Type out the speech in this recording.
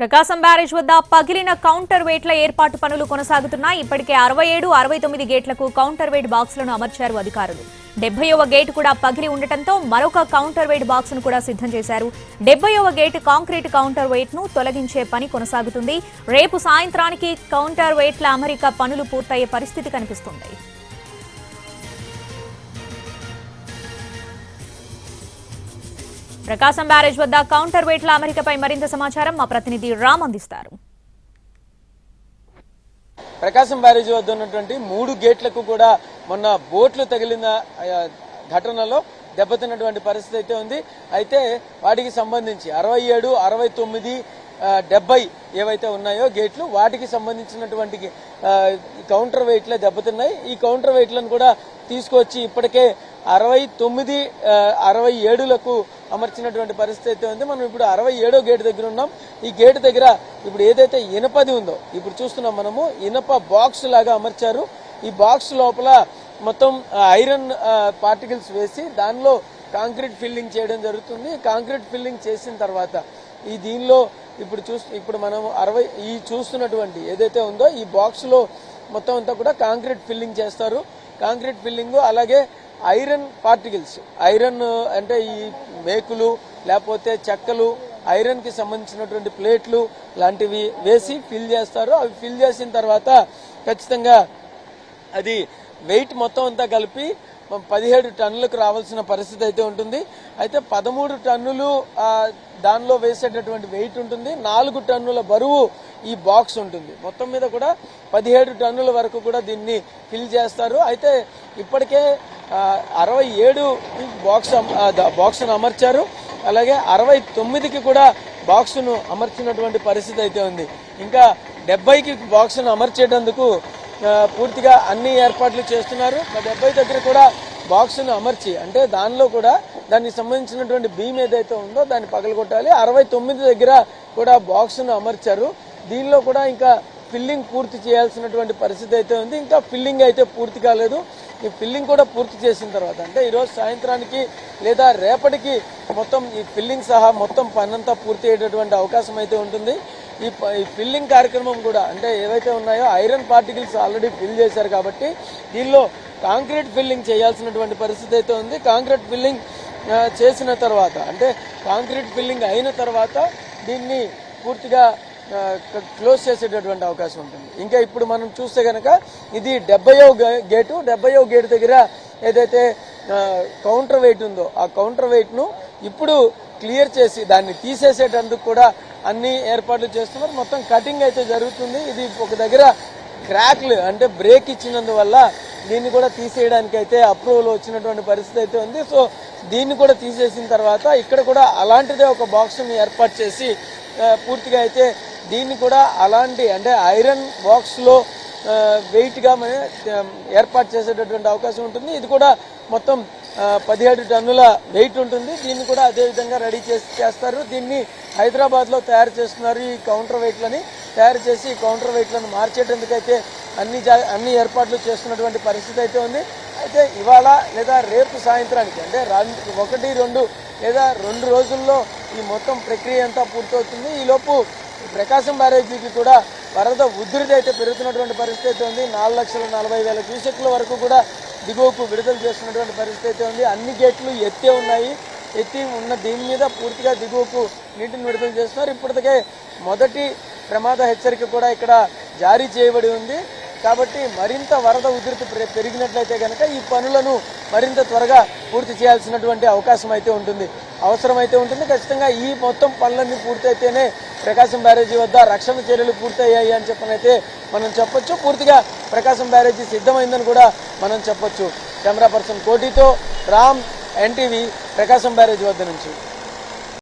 ప్రకాశం barrage వద్ద పగిలిన counter వెయిట్ల ఏర్పాటు పనులు కొనసాగుతున్నాయి. ఇప్పటికే అరవై ఏడు అరవై తొమ్మిది గేట్లకు కౌంటర్ వెయిట్ బాక్సులను అమర్చారు అధికారులు. డెబ్బైవ గేటు కూడా పగిలి ఉండటంతో మరొక కౌంటర్ వెయిట్ బాక్స్ను కూడా సిద్ధం చేశారు. డెబ్బైవ గేట్ కాంక్రీట్ కౌంటర్ వెయిట్ను తొలగించే పని కొనసాగుతుంది. రేపు సాయంత్రానికి కౌంటర్ వెయిట్ల అమరిక పనులు పూర్తయ్యే పరిస్థితి కనిపిస్తుంది. ప్రకాశం బ్యారేజ్ వద్ద కౌంటర్ వెయిట్ల అమెరికపై మరింత సమాచారం మా ప్రతినిధి రామ్ అందిస్తారు. ప్రకాశం బ్యారేజ్ వద్ద ఉన్నటువంటి మూడు గేట్లకు కూడా మొన్న బోట్లు తగిలిన ఘటనలో దెబ్బతిన్నటువంటి పరిస్థితి అయితే ఉంది. అయితే వాటికి సంబంధించి అరవై ఏడు అరవై తొమ్మిది డెబ్బై ఏవైతే ఉన్నాయో గేట్లు వాటికి సంబంధించినటువంటి కౌంటర్ వెయిట్లే దెబ్బతిన్నాయి. ఈ కౌంటర్ వెయిట్లను కూడా తీసుకొచ్చి ఇప్పటికే అరవై తొమ్మిది అరవై ఏడులకు అమర్చినటువంటి పరిస్థితి అయితే ఉంది. మనం ఇప్పుడు అరవై ఏడో గేటు దగ్గర ఉన్నాం. ఈ గేటు దగ్గర ఇప్పుడు ఏదైతే ఇనపది ఉందో ఇప్పుడు చూస్తున్నాం మనము ఇనప బాక్స్ లాగా అమర్చారు. ఈ బాక్స్ లోపల మొత్తం ఐరన్ పార్టికల్స్ వేసి దానిలో కాంక్రీట్ ఫిల్లింగ్ చేయడం జరుగుతుంది. కాంక్రీట్ ఫిల్లింగ్ చేసిన తర్వాత ఈ దీనిలో ఇప్పుడు చూస్ ఇప్పుడు మనం అరవై ఈ చూస్తున్నటువంటి ఏదైతే ఉందో ఈ బాక్స్లో మొత్తం అంతా కూడా కాంక్రీట్ ఫిల్లింగ్ చేస్తారు. కాంక్రీట్ ఫిల్లింగ్ అలాగే ఐరన్ పార్టికల్స్ ఐరన్ అంటే ఈ మేకులు లేకపోతే చెక్కలు ఐరన్కి సంబంధించినటువంటి ప్లేట్లు లాంటివి వేసి ఫిల్ చేస్తారు. అవి ఫిల్ చేసిన తర్వాత ఖచ్చితంగా అది వెయిట్ మొత్తం అంతా కలిపి పదిహేడు టన్నులకు రావాల్సిన పరిస్థితి అయితే ఉంటుంది. అయితే పదమూడు టన్నులు దానిలో వేసేటటువంటి వెయిట్ ఉంటుంది. నాలుగు టన్నుల బరువు ఈ బాక్స్ ఉంటుంది. మొత్తం మీద కూడా పదిహేడు టన్నుల వరకు కూడా దీన్ని ఫిల్ చేస్తారు. అయితే ఇప్పటికే అరవై ఏడు బాక్స్ బాక్స్ను అమర్చారు. అలాగే అరవై తొమ్మిదికి కూడా బాక్స్ను అమర్చినటువంటి పరిస్థితి అయితే ఉంది. ఇంకా డెబ్బైకి బాక్స్ను అమర్చేటందుకు పూర్తిగా అన్ని ఏర్పాట్లు చేస్తున్నారు. మా డెబ్బై దగ్గర కూడా బాక్స్ను అమర్చి అంటే దానిలో కూడా దానికి సంబంధించినటువంటి భీమ్ ఏదైతే ఉందో దాన్ని పగలగొట్టాలి. అరవై తొమ్మిది దగ్గర కూడా బాక్స్ను అమర్చారు. దీనిలో కూడా ఇంకా ఫిల్లింగ్ పూర్తి చేయాల్సినటువంటి పరిస్థితి అయితే ఉంది. ఇంకా ఫిల్లింగ్ అయితే పూర్తి కాలేదు. ఈ ఫిల్లింగ్ కూడా పూర్తి చేసిన తర్వాత అంటే ఈరోజు సాయంత్రానికి లేదా రేపటికి మొత్తం ఈ ఫిల్లింగ్ సహా మొత్తం పనంతా పూర్తి అయ్యేటటువంటి అవకాశం అయితే ఉంటుంది. ఈ ప- ఈ ఫిల్లింగ్ కార్యక్రమం కూడా అంటే ఏవైతే ఉన్నాయో ఐరన్ పార్టికల్స్ ఆల్రెడీ ఫిల్ చేశారు కాబట్టి దీనిలో కాంక్రీట్ ఫిల్లింగ్ చేయాల్సినటువంటి పరిస్థితి అయితే ఉంది. కాంక్రీట్ ఫిల్లింగ్ చేసిన తర్వాత అంటే కాంక్రీట్ ఫిల్లింగ్ అయిన తర్వాత దీన్ని పూర్తిగా క్లోజ్ చేసేటటువంటి అవకాశం ఉంటుంది. ఇంకా ఇప్పుడు మనం చూస్తే కనుక ఇది డెబ్బయో గేటు డెబ్బయో గేటు దగ్గర ఏదైతే కౌంటర్ వెయిట్ ఉందో ఆ కౌంటర్ వెయిట్ను ఇప్పుడు క్లియర్ చేసి దాన్ని తీసేసేటందుకు కూడా అన్ని ఏర్పాట్లు చేస్తున్నారు. మొత్తం కటింగ్ అయితే జరుగుతుంది. ఇది ఒక దగ్గర క్రాక్లు అంటే బ్రేక్ ఇచ్చినందువల్ల దీన్ని కూడా తీసేయడానికి అయితే అప్రూవల్ వచ్చినటువంటి పరిస్థితి అయితే ఉంది. సో దీన్ని కూడా తీసేసిన తర్వాత ఇక్కడ కూడా అలాంటిదే ఒక బాక్స్ని ఏర్పాటు చేసి పూర్తిగా అయితే దీన్ని కూడా అలాంటి అంటే ఐరన్ బాక్స్లో వెయిట్గా మన ఏర్పాటు చేసేటటువంటి అవకాశం ఉంటుంది. ఇది కూడా మొత్తం పదిహేడు టన్నుల వెయిట్ ఉంటుంది. దీన్ని కూడా అదే విధంగా రెడీ చేసి చేస్తారు. దీన్ని హైదరాబాద్లో తయారు చేస్తున్నారు ఈ కౌంటర్ వెయిట్లని. తయారు చేసి ఈ కౌంటర్ వెయిట్లను మార్చేటందుకైతే అన్ని జా అన్ని ఏర్పాట్లు చేస్తున్నటువంటి పరిస్థితి అయితే ఉంది. అయితే ఇవాళ లేదా రేపు సాయంత్రానికి అంటే ఒకటి రెండు లేదా రెండు రోజుల్లో ఈ మొత్తం ప్రక్రియ అంతా పూర్తవుతుంది. ఈలోపు ప్రకాశం బ్యారేజీకి కూడా వరద ఉధృతి అయితే పెరుగుతున్నటువంటి పరిస్థితి అయితే ఉంది. నాలుగు లక్షల నలభై వేల క్యూసెక్ల వరకు కూడా దిగువకు విడుదల చేస్తున్నటువంటి పరిస్థితి అయితే ఉంది. అన్ని గేట్లు ఎత్తే ఉన్నాయి. ఎత్తి ఉన్న దీని మీద పూర్తిగా దిగువకు నీటిని విడుదల చేస్తున్నారు. ఇప్పటికే మొదటి ప్రమాద హెచ్చరిక కూడా ఇక్కడ జారీ చేయబడి ఉంది. కాబట్టి మరింత వరద ఉధృతి పెరి- పెరిగినట్లయితే కనుక ఈ పనులను మరింత త్వరగా పూర్తి చేయాల్సినటువంటి అవకాశం అయితే ఉంటుంది. అవసరమైతే ఉంటుంది. ఖచ్చితంగా ఈ మొత్తం పనులన్నీ పూర్తయితేనే ప్రకాశం బ్యారేజీ వద్ద రక్షణ చర్యలు పూర్తయ్యాయి అని చెప్పనైతే మనం చెప్పొచ్చు. పూర్తిగా ప్రకాశం బ్యారేజీ సిద్ధమైందని కూడా మనం చెప్పొచ్చు. కెమెరా పర్సన్ కోటితో రామ్ ఎన్టీవీ ప్రకాశం బ్యారేజీ వద్ద నుంచి.